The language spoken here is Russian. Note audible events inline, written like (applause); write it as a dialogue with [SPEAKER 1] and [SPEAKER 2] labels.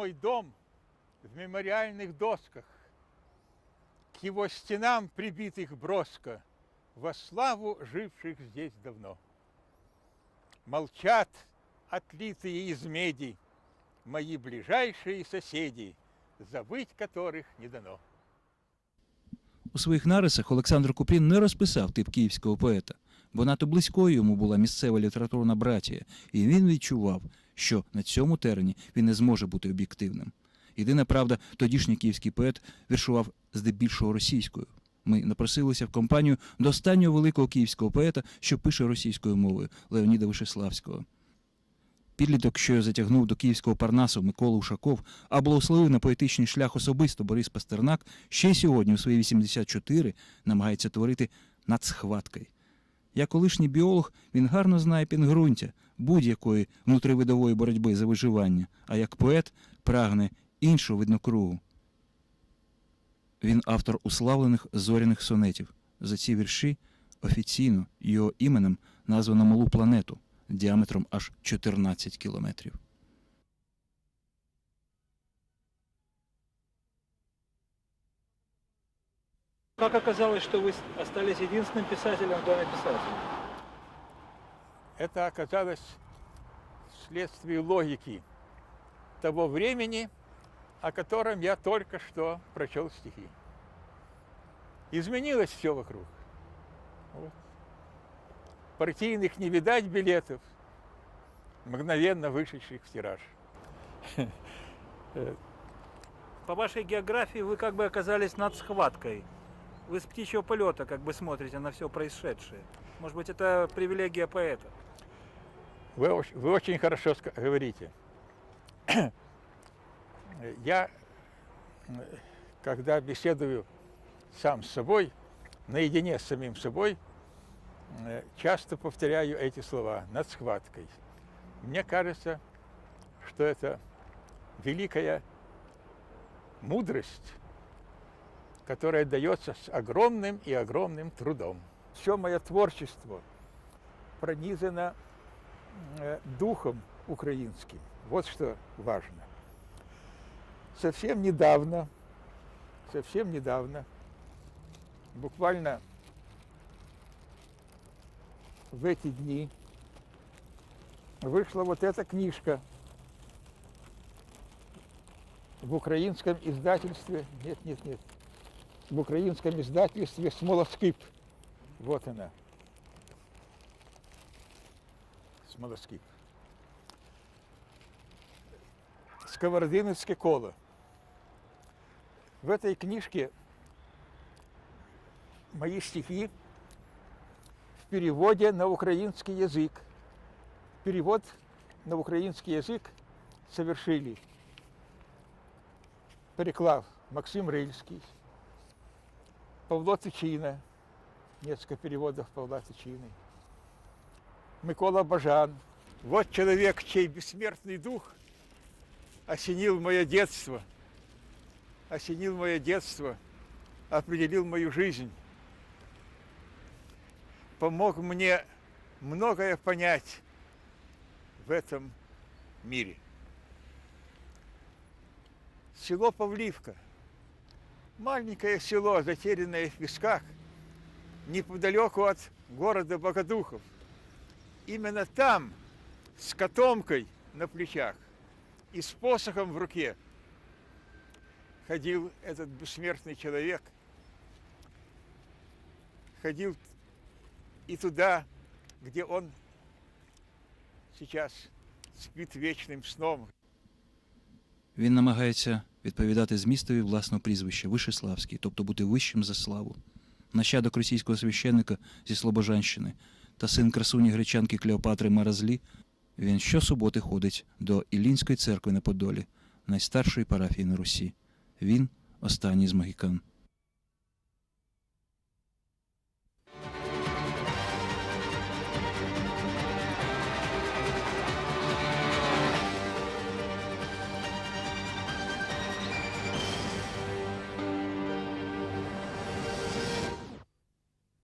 [SPEAKER 1] Мой дом в мемориальных досках, К его стенам прибитых броско, Во славу живших здесь давно. Молчат, отлитые из меди, Мои ближайшие соседи, Забыть которых не дано.
[SPEAKER 2] У своїх нарисах Олександр Купрін не розписав тип київського поета, бо надто близькою йому була місцева літературна братія, і він відчував, що на цьому терені він не зможе бути об'єктивним. Єдина правда, тодішній київський поет віршував здебільшого російською. Ми напросилися в компанію до останнього великого київського поета, що пише російською мовою Леоніда Вишеславського. Підліток, що його затягнув до київського Парнасу Микола Ушаков, а благословив на поетичний шлях особисто Борис Пастернак, ще й сьогодні, у свої 84, намагається творити над схваткою. Як колишній біолог, він гарно знає пінгрунтя будь-якої внутривидової боротьби за виживання, а як поет прагне іншого виднокругу. Він автор уславлених зоряних сонетів. За ці вірші офіційно його іменем названо малу планету діаметром аж 14 кілометрів.
[SPEAKER 3] Как оказалось, что вы остались единственным писателем в доме писателей?
[SPEAKER 1] Это оказалось вследствие логики того времени, о котором я только что прочел стихи. Изменилось все вокруг. Вот. Партийных не видать билетов, мгновенно вышедших в тираж.
[SPEAKER 3] По вашей географии вы как бы оказались над схваткой. Вы с птичьего полета как бы смотрите на все происшедшее. Может быть, это привилегия поэта.
[SPEAKER 1] Вы, вы очень хорошо говорите. (clears throat) Я, э, когда беседую сам с собой, наедине с самим собой, э, часто повторяю эти слова над схваткой. Мне кажется, что это великая мудрость, которая дается с огромным и огромным трудом. Все мое творчество пронизано э, духом украинским. Вот что важно. Совсем недавно, совсем недавно, буквально в эти дни вышла вот эта книжка в украинском издательстве, нет, нет, нет, в украинском издательстве «Смолоскип». Вот она. Смолоскип. Сковородиновское коло. В этой книжке мои стихи в переводе на украинский язык. Перевод на украинский язык совершили переклав Максим Рильский, Павло Тичина, несколько переводов Павла Тичины, Микола Бажан. Вот человек, чей бессмертный дух осенил мое детство, осенил мое детство, определил мою жизнь, помог мне многое понять в этом мире. Село Павливка. Маленькое село, затерянное в песках, неподалеку от города Богодухов. Именно там, с котомкой на плечах и с посохом в руке, ходил этот бессмертный человек. Ходил и туда, где он сейчас спит вечным сном,
[SPEAKER 2] Він намагається відповідати змістові власного прізвища Вишеславський, тобто бути вищим за славу. Нащадок російського священника зі Слобожанщини та син красуні гречанки Клеопатри Маразлі, він щосуботи ходить до Іллінської церкви на Подолі, найстаршої парафії на Русі. Він останній з магікан.